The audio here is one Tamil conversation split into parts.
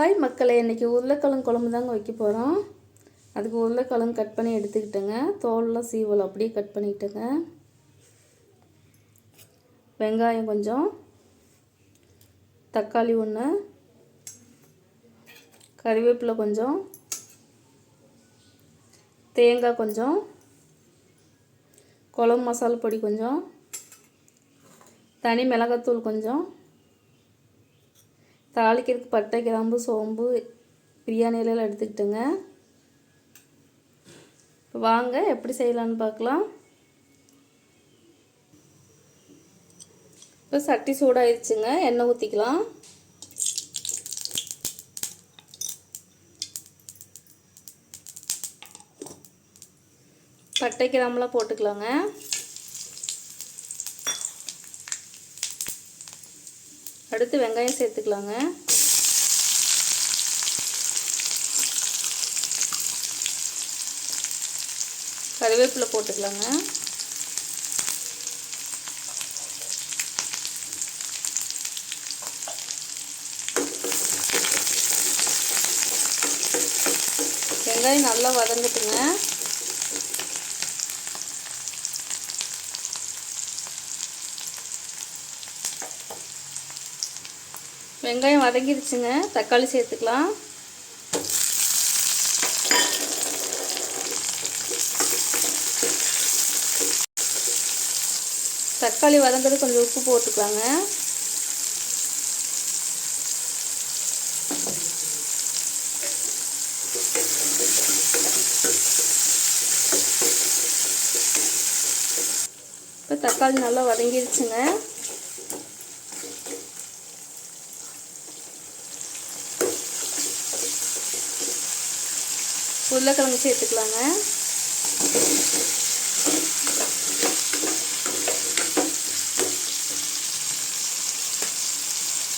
ஹாய் மக்களை இன்றைக்கி உருளைக்கிழங்கு குழம்பு தாங்க வைக்க போகிறோம் அதுக்கு உருளைக்கிழங்கு கட் பண்ணி எடுத்துக்கிட்டேங்க. தோல்லாம் சீவல் அப்படியே கட் பண்ணிக்கிட்டேங்க வெங்காயம் கொஞ்சம் தக்காளி ஒன்று கறிவேப்பிலை கொஞ்சம் தேங்காய் கொஞ்சம் குழம்பு மசாலா பொடி கொஞ்சம் தனி மிளகாத்தூள் கொஞ்சம் தாளிக்கிறதுக்கு பட்டை கிராம்பு சோம்பு பிரியாணி இலையில வாங்க எப்படி செய்யலான்னு பார்க்கலாம். இப்போ சட்டி சூடாயிருச்சுங்க எண்ணெய் ஊற்றிக்கலாம் பட்டை கிராம்பெலாம் போட்டுக்கலாங்க. அடுத்து வெங்காயம் சேர்த்துக்கலாங்க. கருவேப்பிலை போட்டுக்கலாங்க. வெங்காயம் நல்லா வதங்கட்டுங்க. வெங்காயம் வதங்கிடுச்சுங்க தக்காளி சேர்த்துக்கலாம். தக்காளி வதங்கிறது கொஞ்சம் உப்பு போட்டுக்கலாங்க. இப்போ தக்காளி நல்லா வதங்கிடுச்சுங்க உருளைக்கிழங்கு சேர்த்துக்கலாங்க.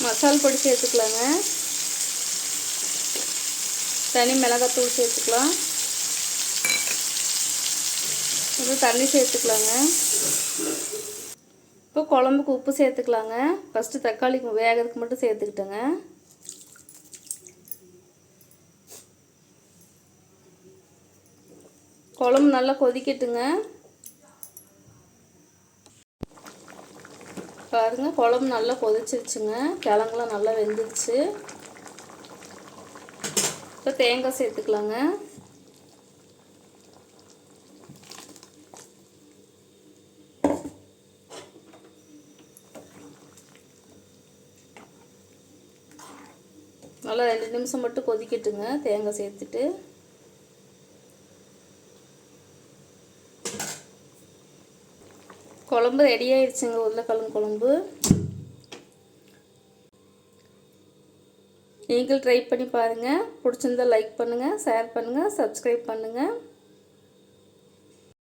மசால் பொடி சேர்த்துக்கலாங்க. தனி மிளகாத்தூள் சேர்த்துக்கலாம். இப்போ தண்ணி சேர்த்துக்கலாங்க. இப்போ குழம்புக்கு உப்பு சேர்த்துக்கலாங்க. ஃபஸ்ட்டு தக்காளிக்கு வேகிறதுக்கு மட்டும் சேர்த்துக்கிட்டேங்க. குழம்பு நல்லா கொதிக்கட்டுங்க. பாருங்க குழம்பு நல்லா கொதிச்சிருச்சுங்க. கிழங்குலாம் நல்லா வெந்துருச்சு. இப்போ தேங்காய் சேர்த்துக்கலாங்க. நல்லா ரெண்டு நிமிஷம் மட்டும் கொதிக்கட்டுங்க தேங்காய் சேர்த்துட்டு. குழம்பு ரெடி ஆயிடுச்சுங்க. உருளைக்கிழங்கு குழம்பு. நீங்கள் ட்ரை பண்ணி பாருங்கள் பிடிச்சிருந்தா லைக் பண்ணுங்கள் ஷேர் பண்ணுங்கள் சப்ஸ்கிரைப் பண்ணுங்கள்